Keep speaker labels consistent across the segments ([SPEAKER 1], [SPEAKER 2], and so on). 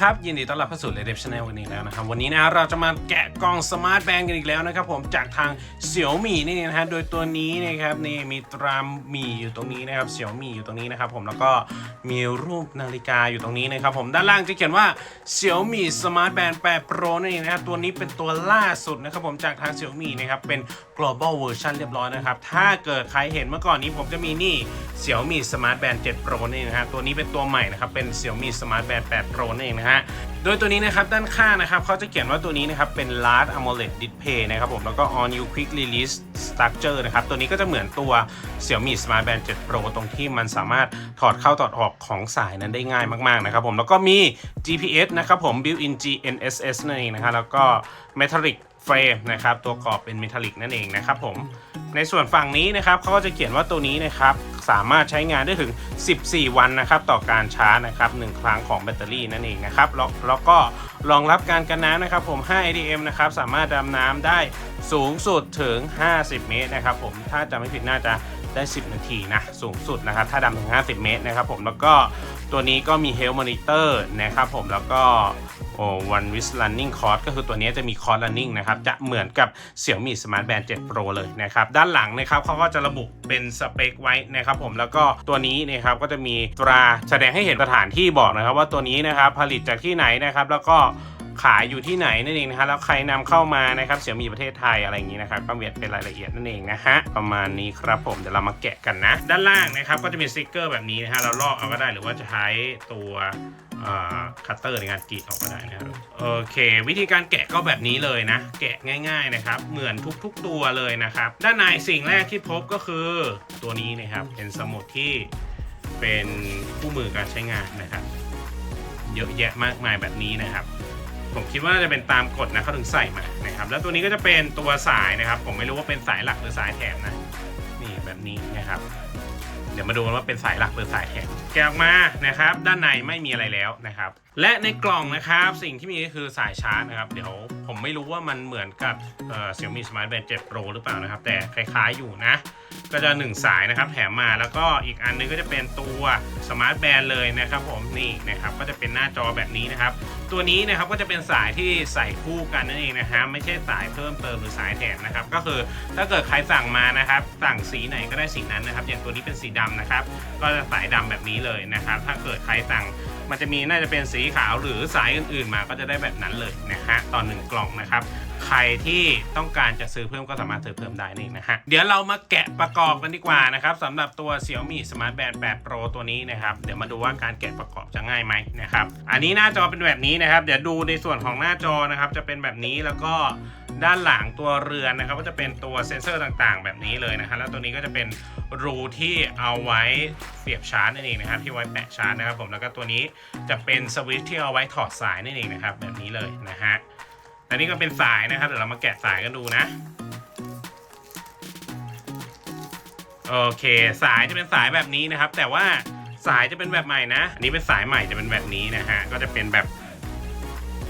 [SPEAKER 1] ครับ ยินดีต้อนรับเข้าสู่ r e d e p Channel กันอีกแล้วนะครับ วันนี้นะเราจะมาแกะกล่องสมาร์ทแบนด์กันอีกแล้วนะครับผมจากทางเสี่ยวมี่นี่นะฮะโดยตัวนี้นะครับนี่มีตราหมีอยู่ตรงนี้นะครับเสี่ยวมี่อยู่ตรงนี้นะครับผมแล้วก็มีรูปนาฬิกาอยู่ตรงนี้นะครับผมด้านล่างจะเขียนว่าเสี่ยวมี่สมาร์ทแบนด์8 Pro นั่นเองนะตัวนี้เป็นตัวล่าสุดนะครับผมจากทางเสี่ยวมี่นะครับเป็น global version เรียบร้อยนะครับถ้าเกิดใครเห็นเมื่อก่อนนี้ผมจะมีนี่เสี่ยวมี่สมาร์ทแบนด์7 Pro นี่นะฮะตัวนี้เป็นตัวใหม่นะครับเป็นเสี่ยวมี่สมาร์ทแบนด์8 Pro นั่นเองนะฮะโดยตัวนี้นะครับด้านข้างนะครับเขาจะเขียนว่าตัวนี้นะครับเป็น Large AMOLED Display นะครับผมแล้วก็ All New Quick Release Structure นะครับตัวนี้ก็จะเหมือนตัว Xiaomi Smart Band 7 Pro ตรงที่มันสามารถถอดเข้าถอดออกของสายนั้นได้ง่ายมากๆนะครับผมแล้วก็มี GPS นะครับผม Built-in GNSS นั่นเองนะครับแล้วก็ Metallic Frame นะครับตัวกรอบเป็น Metallic นั่นเองนะครับผมในส่วนฝั่งนี้นะครับเขาก็จะเขียนว่าตัวนี้นะครับ สามารถใช้งานได้ถึง 14 วันนะครับต่อการชาร์จนะครับ1ครั้งของแบตเตอรี่นั่นเองนะครับแล้วแล้วก็รองรับการกันน้ำนะครับผม 5 ADM นะครับสามารถดำน้ำได้สูงสุดถึง 50 เมตรนะครับผมถ้าจะไม่ผิดน่าจะได้ 10 นาทีนะสูงสุดนะครับถ้าดำถึง 50 เมตรนะครับผมแล้วก็ตัวนี้ก็มี Health Monitor นะครับผมแล้วก็ โอ้ one with running cost ก็คือตัวนี้จะมีคอร์สลันนิ่งนะครับ จะเหมือนกับ Xiaomi Smart Band 7 Pro เลยนะครับ ด้านหลังนะครับเขาก็จะระบุเป็นสเปคไว้นะครับผมแล้วก็ตัวนี้นะครับก็จะมีตราแสดงให้เห็นสถานที่บอกนะครับ ว่าตัวนี้นะครับผลิตจากที่ไหนนะครับแล้วก็ ขายอยู่ที่ไหนนั่นเองนะฮะแล้วใครนำเข้ามานะครับเสี่ยมีประเทศไทยอะไรอย่างนี้นะครับก็เวียนเป็นรายละเอียดนั่นเองนะฮะประมาณนี้ครับผมเดี๋ยวเรามาแกะกันนะ ด้านล่างนะครับก็จะมีสติกเกอร์แบบนี้นะฮะเราลอกเอาก็ได้หรือว่าจะใช้ตัวคัตเตอร์ในการกรีดออกก็ได้นะครับโอเค วิธีการแกะก็แบบนี้เลยนะ แกะง่าย ๆนะครับ เหมือนทุกๆตัวเลยนะครับ ด้านในสิ่งแรกที่พบก็คือตัวนี้นะครับเป็นสมุดที่เป็นคู่มือการใช้งานนะครับ เยอะแยะมากมายแบบนี้นะครับ ผมคิดว่าน่าจะเป็นตามกฎนะเขาถึงใส่มานะครับ แล้วตัวนี้ก็จะเป็นตัวสายนะครับ ผมไม่รู้ว่าเป็นสายหลักหรือสายแถมนะ นี่แบบนี้นะครับ เดี๋ยวมาดูกันว่าเป็นสายหลักหรือสายแถมแกะออกมานะครับ ด้านในไม่มีอะไรแล้วนะครับ และในกล่องนะครับ สิ่งที่มีก็คือสายชาร์จนะครับ เดี๋ยวผมไม่รู้ว่ามันเหมือนกับเอ่อ Xiaomi Smart Band 7 Pro หรือเปล่านะครับ แต่คล้ายๆอยู่นะก็จะ1สายนะครับแถมมาแล้วก็อีกอันนึงก็จะเป็นตัวสมาร์ทแบนเลยนะครับผมนี่นะครับก็จะเป็นหน้าจอแบบนี้นะครับ ตัวนี้นะครับก็จะเป็นสายที่ใส่คู่กันนั่นเองนะฮะไม่ใช่สายเพิ่มเติมหรือสายแถมนะครับก็คือถ้าเกิดใครสั่งมานะครับ สั่งสีไหนก็ได้สีนั้นนะครับ อย่างตัวนี้เป็นสีดำนะครับ ก็จะสายดำแบบนี้เลยนะครับ ถ้าเกิดใครสั่ง มันจะมีน่าจะเป็นสีขาวหรือสายอื่นๆมาก็จะได้แบบนั้นเลยนะฮะตอนหนึ่งกล่องนะครับ ใครที่ต้องการจะซื้อเพิ่มก็สามารถซื้อเพิ่มได้นี่นะฮะเดี๋ยวเรามาแกะประกอบกันดีกว่านะครับสำหรับตัว Xiaomi Smart Band 8 Pro ตัวนี้นะครับเดี๋ยวมาดูว่าการแกะประกอบจะง่ายไหมนะครับอันนี้หน้าจอเป็นแบบนี้นะครับ เดี๋ยวดูในส่วนของหน้าจอนะครับจะเป็นแบบนี้แล้วก็ด้านหลังตัวเรือนนะครับก็จะเป็นตัวเซ็นเซอร์ต่างๆ แบบนี้เลยนะฮะแล้วตัวนี้ก็จะเป็นรูที่เอาไว้เสียบชาร์จนั่นเองนะครับที่ไว้แปะชาร์จนะครับผมแล้วก็ตัวนี้จะเป็นสวิตช์ที่เอาไว้ถอดสายนั่นเองนะครับ แบบนี้เลยนะฮะอันนี้ก็เป็นสายนะครับเดี๋ยวเรามาแกะสายกันดูนะโอเค สายจะเป็นสายแบบนี้นะครับ แต่ว่าสายจะเป็นแบบใหม่นะอันนี้เป็นสายใหม่จะเป็นแบบนี้นะฮะก็จะเป็นแบบ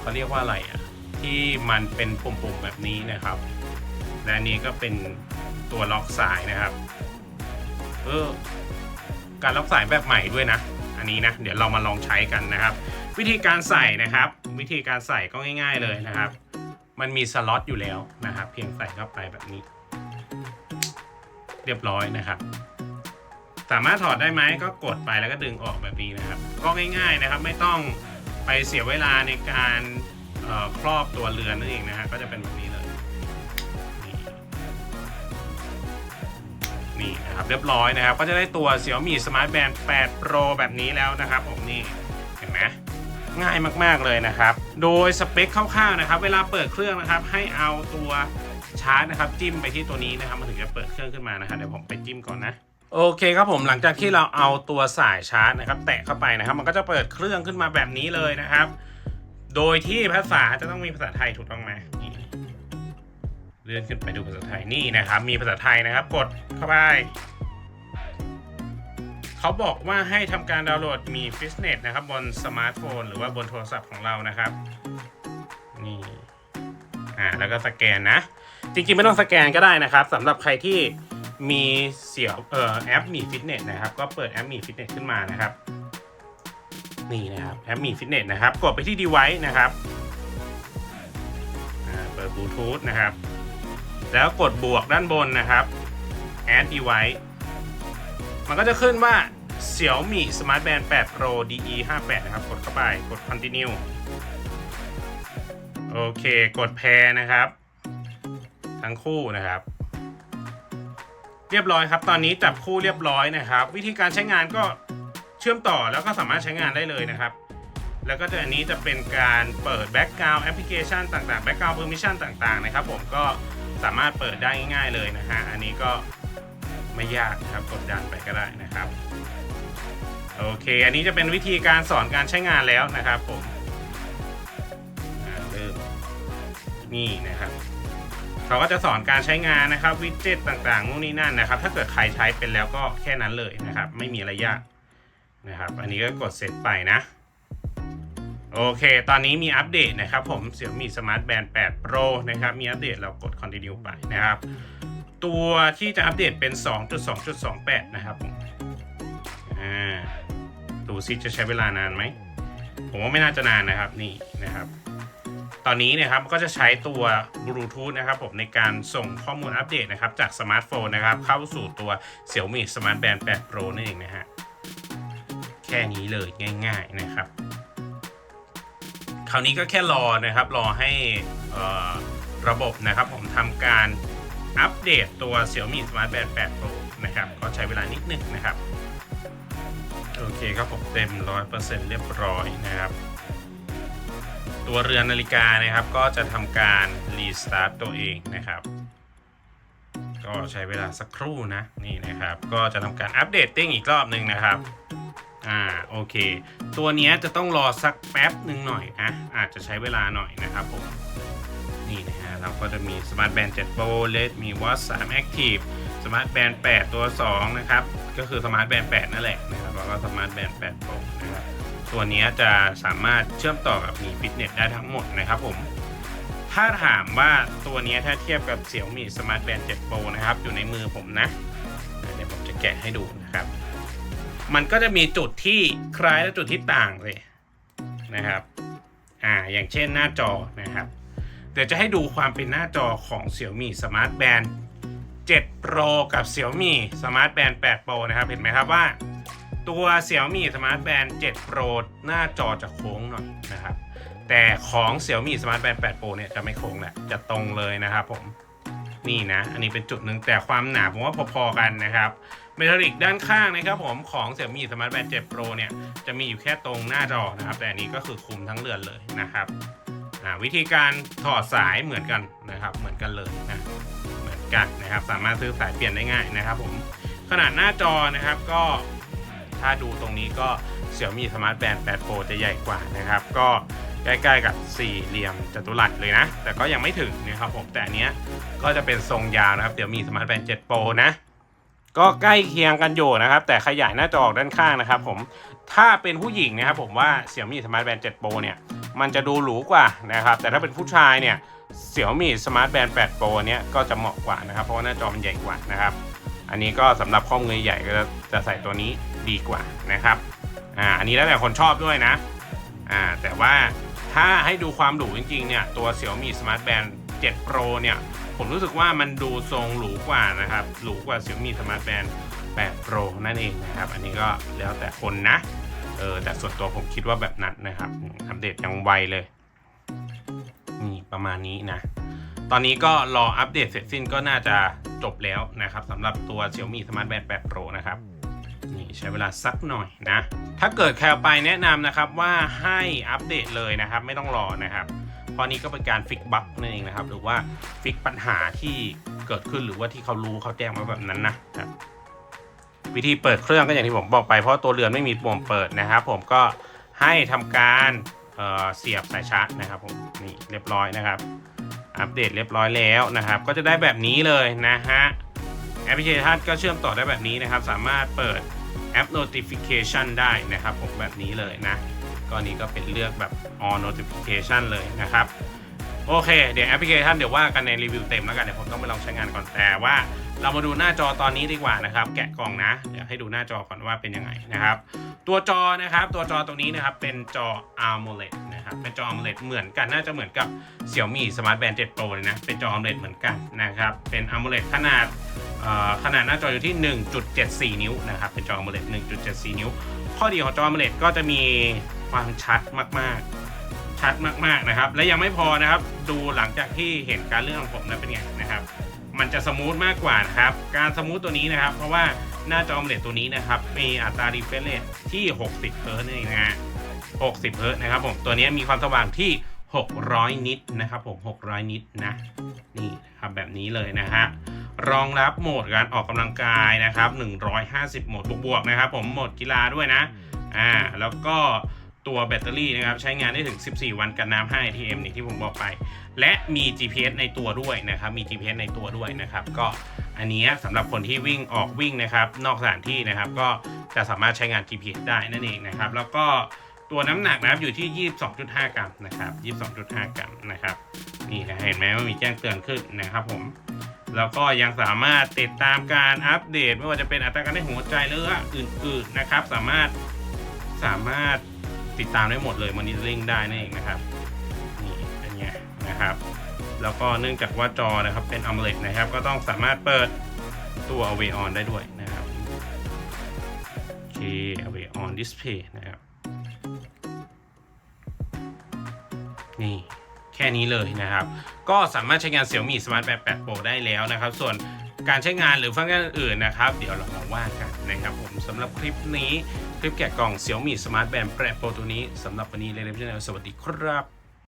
[SPEAKER 1] เขาเรียกว่าอะไรอะที่มันเป็นปุ่มๆแบบนี้นะครับ และอันนี้ก็เป็นตัวล็อกสายนะครับ เออ การล็อกสายแบบใหม่ด้วยนะ อันนี้นะเดี๋ยวเรามาลองใช้กันนะครับ วิธีการใส่นะครับ วิธีการใส่ก็ง่าย ๆเลยนะครับ มันมีสล็อตอยู่แล้วนะครับ เพียงใส่เข้าไปแบบนี้ เรียบร้อยนะครับ สามารถถอดได้ไหมก็กดไปแล้วก็ดึงออกแบบนี้นะครับ ก็ง่าย ๆนะครับ ไม่ต้องไปเสียเวลาในการครอบตัวเรือนนั่นเองนะฮะก็จะเป็นแบบนี้เลย นี่นะครับเรียบร้อยนะครับ ก็จะได้ตัว Xiaomi Smart Band 8 Pro แบบนี้แล้วนะครับผมนี่เห็นไหมง่ายมากๆเลยนะครับ โดยสเปคคร่าวๆนะครับ เวลาเปิดเครื่องนะครับ ให้เอาตัวชาร์จนะครับจิ้มไปที่ตัวนี้นะครับมันถึงจะเปิดเครื่องขึ้นมานะครับเดี๋ยวผมไปจิ้มก่อนนะโอเคครับผมหลังจากที่เราเอาตัวสายชาร์จนะครับ แตะเข้าไปนะครับ มันก็จะเปิดเครื่องขึ้นมาแบบนี้เลยนะครับ โดยที่ภาษาจะต้องมีภาษาไทยถูกต้องไหมนี่ เลื่อนขึ้นไปดูภาษาไทยนี่นะครับ มีภาษาไทยนะครับ กดเข้าไปเขาบอกว่าให้ทำการดาวน์โหลดมีฟิตเนสนะครับ บนสมาร์ทโฟน หรือว่าบนโทรศัพท์ของเรานะครับ นี่ อ่า แล้วก็สแกนนะ จริงๆ ไม่ต้องสแกนก็ได้นะครับสำหรับใครที่มีเสี่ยวเอ่อแอปมีฟิตเนสนะครับ ก็เปิดแอปมีฟิตเนสขึ้นมานะครับ นี่นะครับแอปมีฟิตเนสนะครับ กดไปที่ device นะครับอ่าเปิดบลูทูธนะครับ แล้วกดบวกด้านบนนะครับ add device มันก็จะขึ้นว่า Xiaomi Smart Band 8 Pro DE 58นะครับ กดเข้าไป กด continue โอเค กดแพรนะครับ ทั้งคู่นะครับ เรียบร้อยครับ ตอนนี้จับคู่เรียบร้อยนะครับ วิธีการใช้งานก็เชื่อมต่อแล้วก็สามารถใช้งานได้เลยนะครับแล้วก็จะอันนี้จะเป็นการเปิด Background Application ต่างๆ Background Permission ต่างๆ นะครับผมก็ สามารถเปิดได้ง่ายๆเลยนะฮะอันนี้ก็ไม่ยากครับกดดันไปก็ได้นะครับโอเค อันนี้จะเป็นวิธีการสอนการใช้งานแล้วนะครับผมเริ่มนี่นะครับเขาก็จะสอนการใช้งานนะครับวิดเจ็ตต่างๆนู่นนี่นั่นนะครับ ถ้าเกิดใครใช้เป็นแล้วก็แค่นั้นเลยนะครับ ไม่มีอะไรยากนะครับ อันนี้ก็กดเซตไปนะ โอเค ตอนนี้มีอัปเดตนะครับผม Xiaomi Smart Band 8 Pro นะครับ มีอัปเดตเรากด continue ไปนะครับ ตัวที่จะอัปเดตเป็น 2.2.28 นะครับผมอ่าดูซิจะใช้เวลานานไหม ผมว่าไม่น่าจะนานนะครับนี่นะครับ ตอนนี้นี่ยครับก็จะใช้ตัวบลูทูธนะครับผมในการส่งข้อมูลอัปเดตนะครับ จากสมาร์ทโฟนนะครับ เข้าสู่ตัว Xiaomi Smart Band 8 Pro นั่นเองนะฮะ แค่นี้เลยง่าย ๆนะครับ คราวนี้ก็แค่รอนะครับรอให้ระบบนะครับผมทำการอัปเดตตัว Xiaomi Smart Band 8 Pro นะครับก็ใช้เวลานิดหนึ่งนะครับ โอเคครับผมเต็ม 100%เรียบร้อยนะครับ ตัวเรือนนาฬิกานะครับก็จะทำการรีสตาร์ตตัวเองนะครับ ก็ใช้เวลาสักครู่นะนี่นะครับ ก็จะทำการอัปเดตติ้งอีกรอบหนึ่งนะครับ อ่าโอเค ตัวนี้จะต้องรอสักแป๊บหนึ่งหน่อยนะอาจจะใช้เวลาหน่อยนะครับผมนี่นะฮะเราก็จะมี Smart Band 7 Pro LED มี Watch 3 Active Smart Band 8 ตัว 2 นะครับ ก็คือ Smart Band 8 นั่นแหละนะครับแล้วก็ Smart Band 8 Pro นะครับตัวนี้จะสามารถเชื่อมต่อกับมีฟิตเนสได้ทั้งหมดนะครับผม ถ้าถามว่าตัวนี้ถ้าเทียบกับ Xiaomi Smart Band 7 Pro นะครับ อยู่ในมือผมนะเดี๋ยวผมจะแกะให้ดูนะครับ มันก็จะมีจุดที่คล้ายและจุดที่ต่างเลยนะครับอ่าอย่างเช่นหน้าจอนะครับ เดี๋ยวจะให้ดูความเป็นหน้าจอของ Xiaomi Smart Band 7 Pro กับ Xiaomi Smart Band 8 Pro นะครับ เห็นไหมครับว่า ตัว Xiaomi Smart Band 7 Pro หน้าจอจะโค้งหน่อยนะครับ แต่ของ Xiaomi Smart Band 8 Pro เนี่ยจะไม่โค้งแหละจะตรงเลยนะครับผมนี่นะ อันนี้เป็นจุดหนึ่งแต่ความหนาผมว่าพอๆกันนะครับ เมทัลลิกด้านข้างนะครับผมของ Xiaomi Smart Band 7 Pro เนี่ยจะมีอยู่แค่ตรงหน้าจอนะครับ แต่อันนี้ก็คือคุมทั้งเรือนเลยนะครับวิธีการถอดสายเหมือนกันนะครับ เหมือนกันเลยนะเหมือนกันนะครับ สามารถซื้อสายเปลี่ยนได้ง่ายนะครับ ผมขนาดหน้าจอนะครับก็ถ้าดูตรงนี้ก็ Xiaomi Smart Band 8 Pro จะใหญ่กว่านะครับ ก็ใกล้ๆกับสี่เหลี่ยมจัตุรัสเลยนะ แต่ก็ยังไม่ถึงนะครับผมแต่อันเนี้ยก็จะเป็นทรงยาวนะครับเดี๋ยวมี Smart Band 7 Pro นะ ก็ใกล้เคียงกันอยู่นะครับ แต่ขยายหน้าจอออกด้านข้างนะครับผมถ้าเป็นผู้หญิงนะครับผมว่า Xiaomi Smart Band 7 Pro เนี่ยมันจะดูหรูกว่านะครับ แต่ถ้าเป็นผู้ชายเนี่ย Xiaomi Smart Band 8 Pro เนี่ยก็จะเหมาะกว่านะครับ เพราะว่าหน้าจอมันใหญ่กว่านะครับ อันนี้ก็สำหรับข้อมือใหญ่ก็จะใส่ตัวนี้ดีกว่านะครับอ่าอันนี้แล้วแต่คนชอบด้วยนะอ่าแต่ว่าถ้าให้ดูความหรูจริงๆเนี่ยตัว Xiaomi Smart Band 7 Pro เนี่ย ผมรู้สึกว่ามันดูทรงหรูกว่านะครับ หรูกว่า Xiaomi Smart Band 8 Pro นั่นเองนะครับ อันนี้ก็แล้วแต่คนนะ เออ แต่ส่วนตัวผมคิดว่าแบบนั้นนะครับ อัปเดตยังไวเลย นี่ประมาณนี้นะ ตอนนี้ก็รออัปเดตเสร็จสิ้นก็น่าจะจบแล้วนะครับสำหรับตัว Xiaomi Smart Band 8 Pro นะครับนี่ใช้เวลาสักหน่อยนะ ถ้าเกิดใครเอาไปแนะนำนะครับว่าให้อัปเดตเลยนะครับ ไม่ต้องรอนะครับ เพราะนี้ก็เป็นการฟิกบั๊กนั่นเองนะครับ หรือว่าฟิกปัญหาที่เกิดขึ้นหรือว่าที่เขารู้เขาแจ้งมาแบบนั้นนะครับวิธีเปิดเครื่องก็อย่างที่ผมบอกไปเพราะตัวเรือนไม่มีปุ่มเปิดนะครับ ผมก็ให้ทำการเเสียบสายชาร์จนะครับผมนี่เรียบร้อยนะครับ อัปเดตเรียบร้อยแล้วนะครับ ก็จะได้แบบนี้เลยนะฮะแอปพลิเคชันก็เชื่อมต่อได้แบบนี้นะครับ สามารถเปิดแอป notification ได้นะครับผมแบบนี้เลยนะ ก็อันนี้ก็เป็นเลือกแบบ all notification เลยนะครับ โอเค เดี๋ยวแอปพลิเคชันเดี๋ยวว่ากันในรีวิวเต็มแล้วกัน เดี๋ยวผมต้องไปลองใช้งานก่อนแต่ว่า เรามาดูหน้าจอตอนนี้ดีกว่านะครับ แกะกล่องนะ เดี๋ยวให้ดูหน้าจอก่อนว่าเป็นยังไงนะครับ ตัวจอนะครับ ตัวจอตรงนี้นะครับ เป็นจอ AMOLED นะครับ เป็นจอ AMOLED เหมือนกัน น่าจะเหมือนกับ Xiaomi Smart Band 7 Pro เลยนะ เป็นจอ AMOLED เหมือนกันนะครับ เป็น AMOLED ขนาดขนาดหน้าจออยู่ที่ 1.74 นิ้วนะครับ เป็นจอ AMOLED 1.74 นิ้ว ข้อดีของจอ AMOLED ก็จะมี ความชัดมากๆ ชัดมากๆนะครับ และยังไม่พอนะครับ ดูหลังจากที่เห็นการเลื่อนของผมนะเป็นไงนะครับ มันจะสมูทมากกว่านะครับ การสมูทตัวนี้นะครับ เพราะว่าหน้าจอ AMOLED ตัวนี้นะครับ มีอัตรา refresh rate ที่ 60เฮิร์ตนั่นเองนะฮะ60เฮิร์ตนะครับผมตัวนี้มีความสว่างที่ 600 นิตนะครับผม600 นิตนะนี่ครับแบบนี้เลยนะฮะรองรับโหมดการออกกำลังกายนะครับ 150 โหมดบวกๆนะครับ ผมโหมดกีฬาด้วยนะ อ่า แล้วก็ ตัวแบตเตอรี่นะครับใช้งานได้ถึง 14 วันกันน้ำ5 ATM นี่ที่ผมบอกไป และมี GPS ในตัวด้วยนะครับมี GPS ในตัวด้วยนะครับก็อันนี้สำหรับคนที่วิ่งออกวิ่งนะครับนอกสถานที่นะครับก็จะสามารถใช้งาน GPS ได้นั่นเองนะครับแล้วก็ตัวน้ำหนักนะครับอยู่ที่ 22.5 กรัมนะครับ22.5 กรัมนะครับนี่นะเห็นไหมว่ามีแจ้งเตือนขึ้นนะครับผมแล้วก็ยังสามารถติดตามการอัปเดต ไม่ว่าจะเป็นอัตราการได้หัวใจหรือว่าอื่นๆนะครับ สามารถสามารถ ติดตามได้หมดเลยมอนิเตอร์ลิงได้นั่นเองนะครับนี่เป็นไงนะครับ แล้วก็เนื่องจากว่าจอนะครับเป็น AMOLED นะครับ ก็ต้องสามารถเปิดตัว Away On ได้ด้วยนะครับโอเค Away On Display นะครับนี่แค่นี้เลยนะครับ ก็สามารถใช้งาน Xiaomi Smart Band 8 Pro ได้แล้วนะครับ ส่วนการใช้งานหรือฟังก์ชันอื่นนะครับ เดี๋ยวเรามาว่ากันนะครับผมสำหรับคลิปนี้ คลิปแกะกล่อง Xiaomi Smart Band 8 Pro ตัวนี้สำหรับวันนี้เลยนะพี่น้สวัสดีครับ